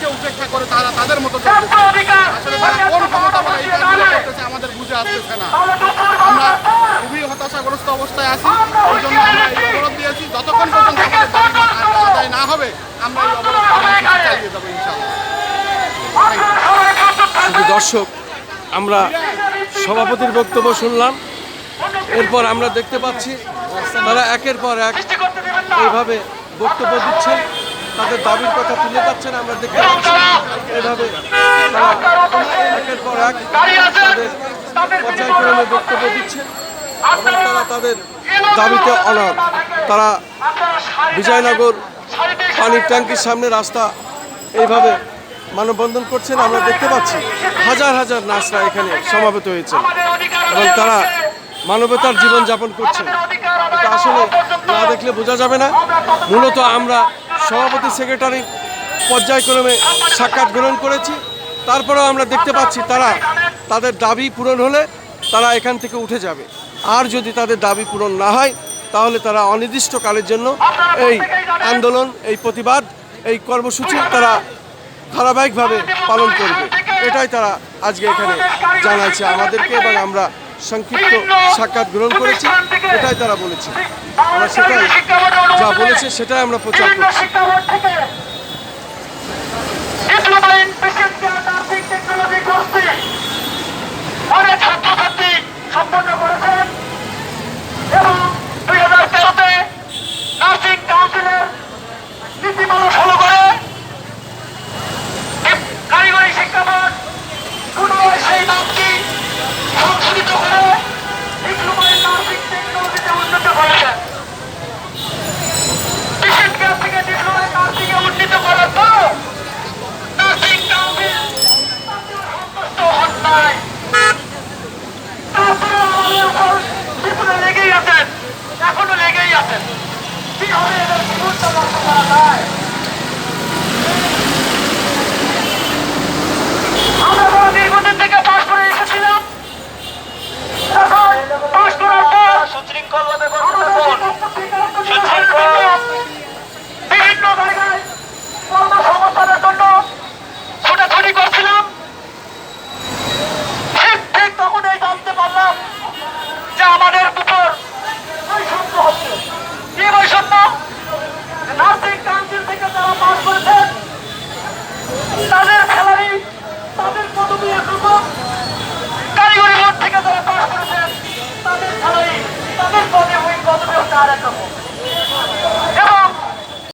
মানুষকে উপেক্ষা করে তারা তাদের মতো আসলে তারা কোন ক্ষমতা বলে এই করতেছে আমাদের বুঝে আসতেছে না। আমরা খুবই হতাশাগ্রস্ত অবস্থায় আছি। এই জন্য আমরা এই অবরোধ দিয়েছি। যতক্ষণ পর্যন্ত আমাদের দাবি আদায় না হবে আমরা এই অবরোধ চালিয়ে যাব ইনশাআল্লাহ। দর্শক আমরা সভাপতির বক্তব্য শুনলাম। এরপর আমরা দেখতে পাচ্ছি তারা একের পর এক এইভাবে বক্তব্য দিচ্ছেন। তাদের দাবির কথা তুলে যাচ্ছেন আমরা দেখতে পাচ্ছি এভাবে একের পর এক তাদের পর্যায়ক্রমে বক্তব্য দিচ্ছেন। এবং তারা তাদের দাবিতে অনর। তারা বিজয়নগর পানির ট্যাঙ্কির সামনে রাস্তা এইভাবে মানববন্ধন করছেন আমরা দেখতে পাচ্ছি হাজার হাজার নার্সরা এখানে সমাবেত হয়েছে এবং তারা মানবতার জীবন যাপন করছেন এটা আসলে না দেখলে বোঝা যাবে না। মূলত আমরা সভাপতি সেক্রেটারি পর্যায়ক্রমে সাক্ষাৎ গ্রহণ করেছি। তারপরেও আমরা দেখতে পাচ্ছি তারা তাদের দাবি পূরণ হলে তারা এখান থেকে উঠে যাবে। আর যদি তাদের দাবি পূরণ না হয়, তাহলে তারা অনির্দিষ্টকালের জন্য এই আন্দোলন, এই প্রতিবাদ, এই কর্মসূচি তারা ধারাবাহিকভাবে পালন করবে। এটাই তারা আজকে এখানে জানাইছে আমাদেরকে এবং আমরা সংক্ষিপ্ত সাক্ষাৎ গ্রহণ করেছি এটাই তারা বলেছে। আমরা সেটাই যা বলেছে সেটাই আমরা প্রচার করছি। কারিগরি